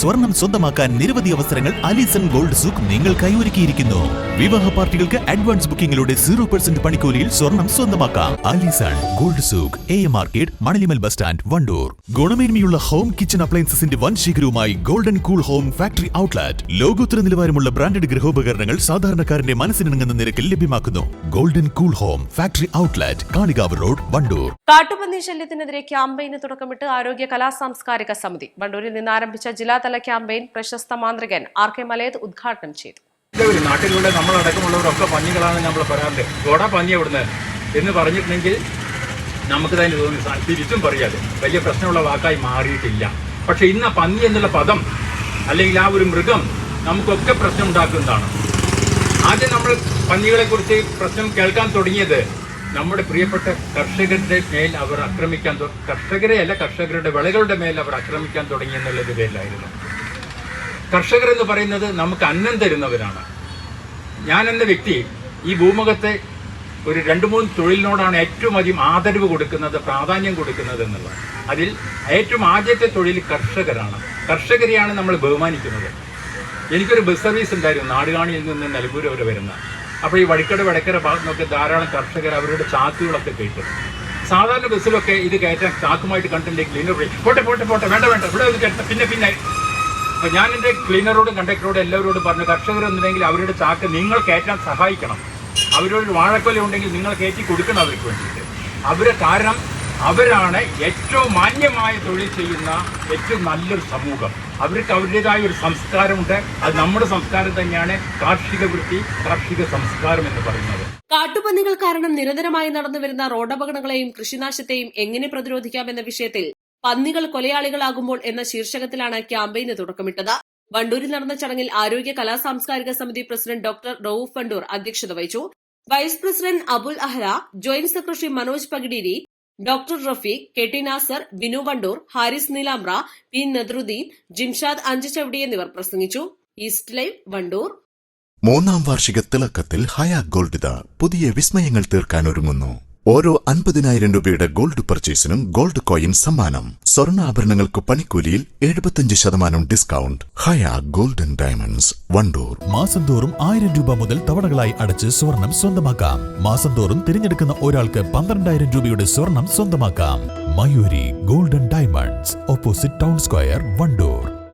സ്വർണം സ്വന്തമാക്കാൻ നിരവധി അവസരങ്ങൾ അലിസൺ ഗോൾഡ് സൂക്ക് നിങ്ങൾക്കായി ഒരുക്കിയിരിക്കുന്നു വിവാഹ പാർട്ടികൾക്ക് അഡ്വാൻസ് ബുക്കിംഗിലൂടെ സീറോ പെർസെന്റ് പണിക്കൂലിയിൽ സ്വർണം സ്വന്തമാക്കാം. Alison gold souk A market Manalimal bus stand Wandoor. ഗുണമേന്മയുള്ള ഹോം കിച്ചൺ അപ്ലയൻസസിന്റെ വൻ ശേഖരവുമായി golden cool home factory outlet ലോകോത്തര നിലവാരമുള്ള ബ്രാൻഡഡ് ഗൃഹോപകരണങ്ങൾ സാധാരണക്കാരന്റെ മനസ്സിനിണങ്ങുന്ന നിരക്കിൽ ലഭ്യമാക്കുന്നു. Golden cool home factory outlet Kalikavu road Wandoor. കാട്ടുപന്നി ശല്യത്തിനെതിരെ ക്യാമ്പയിന് തുടക്കമിട്ട് ആരോഗ്യ കലാ സാംസ്കാരിക സമിതി വണ്ടൂരിൽ നിന്ന് ആരംഭിച്ച ജില്ലാതല ക്യാമ്പയിൻ പ്രശസ്ത മാന്ത്രികൻ ആർ കെ മലയത് ഉദ്ഘാടനം ചെയ്തു. നാട്ടിലൂടെ നമ്മളടക്കമുള്ളവരൊക്കെ പഞ്ഞികളാണ് നമ്മൾ പറയാറുണ്ട് ഗോഡ പഞ്ഞി എവിടുന്ന്? എന്ന് പറഞ്ഞിട്ടുണ്ടെങ്കിൽ നമുക്ക് തന്നെ തോന്നി തിരിച്ചും പറയാതെ വലിയ പ്രശ്നമുള്ള വാക്കായി മാറിയിട്ടില്ല. പക്ഷെ ഇന്ന് പന്നി എന്നുള്ള പദം അല്ലെങ്കിൽ ആ ഒരു മൃഗം നമുക്കൊക്കെ പ്രശ്നം ഉണ്ടാക്കുന്നതാണ്. ആദ്യം നമ്മൾ പന്നികളെ കുറിച്ച് പ്രശ്നം കേൾക്കാൻ തുടങ്ങിയത് നമ്മുടെ പ്രിയപ്പെട്ട കർഷകരുടെ മേൽ അവർ ആക്രമിക്കാൻ കർഷകരെ അല്ല കർഷകരുടെ വിളകളുടെ മേൽ അവർ ആക്രമിക്കാൻ തുടങ്ങി എന്നുള്ളത് പേരിലായിരുന്നു. കർഷകർ എന്ന് പറയുന്നത് നമുക്ക് അന്നം തരുന്നവരാണ്. ഞാൻ എന്ന വ്യക്തി ഈ ഭൂമുഖത്തെ ഒരു രണ്ട് മൂന്ന് തൊഴിലിനോടാണ് ഏറ്റവും അധികം ആദരവ് കൊടുക്കുന്നത് പ്രാധാന്യം കൊടുക്കുന്നത് എന്നുള്ളത്. അതിൽ ഏറ്റവും ആദ്യത്തെ തൊഴിൽ കർഷകരാണ്. കർഷകരെയാണ് നമ്മൾ ബഹുമാനിക്കുന്നത്. എനിക്കൊരു ബസ് സർവീസ് ഉണ്ടായിരുന്നു നാടുകാണിയിൽ നിന്ന് നിലമ്പൂർ വരെ വരുന്ന. അപ്പോൾ ഈ വഴിക്കട വടക്കര ഭാഗത്ത് നിന്നൊക്കെ ധാരാളം കർഷകർ അവരുടെ ചാക്കുകളൊക്കെ കേട്ടു സാധാരണ ബസ്സിലൊക്കെ ഇത് കയറ്റാൻ ചാക്കുമായിട്ട് ക്ലീനർ പറയും പോട്ടെ പോട്ടെ പോട്ടെ വേണ്ട വേണ്ട ഇവിടെ കേട്ട പിന്നെ പിന്നെ. അപ്പൊ ഞാൻ എന്റെ ക്ലീനറോടും കണ്ടക്ടറോടും എല്ലാവരോടും പറഞ്ഞു കർഷകർ എന്നുണ്ടെങ്കിൽ അവരുടെ ചാക്ക് നിങ്ങൾ കയറ്റാൻ സഹായിക്കണം. അവരോട് വാഴക്കൊല ഉണ്ടെങ്കിൽ നിങ്ങൾ കയറ്റി കൊടുക്കണം അവർക്ക് വേണ്ടിയിട്ട്. അവരെ കാരണം അവരാണ് ഏറ്റവും മാന്യമായ തൊഴിൽ ചെയ്യുന്ന ഏറ്റവും നല്ലൊരു സമൂഹം. അവർക്ക് അവരുടേതായ ഒരു സംസ്കാരമുണ്ട്. അത് നമ്മുടെ സംസ്കാരം തന്നെയാണ് കാർഷിക വൃത്തി കാർഷിക സംസ്കാരം എന്ന് പറയുന്നത്. കാട്ടുപന്നികൾ കാരണം നിരന്തരമായി നടന്നുവരുന്ന റോഡപകടങ്ങളെയും കൃഷിനാശത്തെയും എങ്ങനെ പ്രതിരോധിക്കാമെന്ന വിഷയത്തിൽ പന്നികൾ കൊലയാളികളാകുമ്പോൾ എന്ന ശീർഷകത്തിലാണ് ക്യാമ്പയിന് തുടക്കമിട്ടത്. വണ്ടൂരിൽ നടന്ന ചടങ്ങിൽ ആരോഗ്യ കലാ സാംസ്കാരിക സമിതി പ്രസിഡന്റ് ഡോക്ടർ റൌഫ് വണ്ടൂർ അധ്യക്ഷത വഹിച്ചു. Vice president Abul Ahla joint secretary Manoj Pakideeri doctor Rafeeq K T Nasar Binu Wandoor Haris Neelamra P Nadruddeen Jimshad Anchuchavadi എന്നിവർ പ്രസംഗിച്ചു. East Live Wandoor. മൂന്നാം വാർഷിക തിളക്കത്തിൽ ഹയാ ഗോൾഡ് പുതിയ വിസ്മയങ്ങൾ തീർക്കാൻ ഒരുങ്ങുന്നു. ഓരോ അൻപതിനായിരം രൂപയുടെ ഗോൾഡ് പർച്ചേസിനും ഗോൾഡ് കോയിൻ സമ്മാനം. സ്വർണാഭരണങ്ങൾക്ക് പണിക്കൂലിയിൽ എഴുപത്തിയഞ്ച് ശതമാനം ഡിസ്കൗണ്ട്. ഹയാ ഗോൾഡൻ ഡയമണ്ട്സ് വണ്ടൂർ. മാസം തോറും ആയിരം രൂപ മുതൽ തവണകളായി അടച്ച് സ്വർണം സ്വന്തമാക്കാം. മാസം തോറും തിരഞ്ഞെടുക്കുന്ന ഒരാൾക്ക് പന്ത്രണ്ടായിരം രൂപയുടെ സ്വർണം സ്വന്തമാക്കാം. Mayuri golden diamonds opposite town square Wandoor.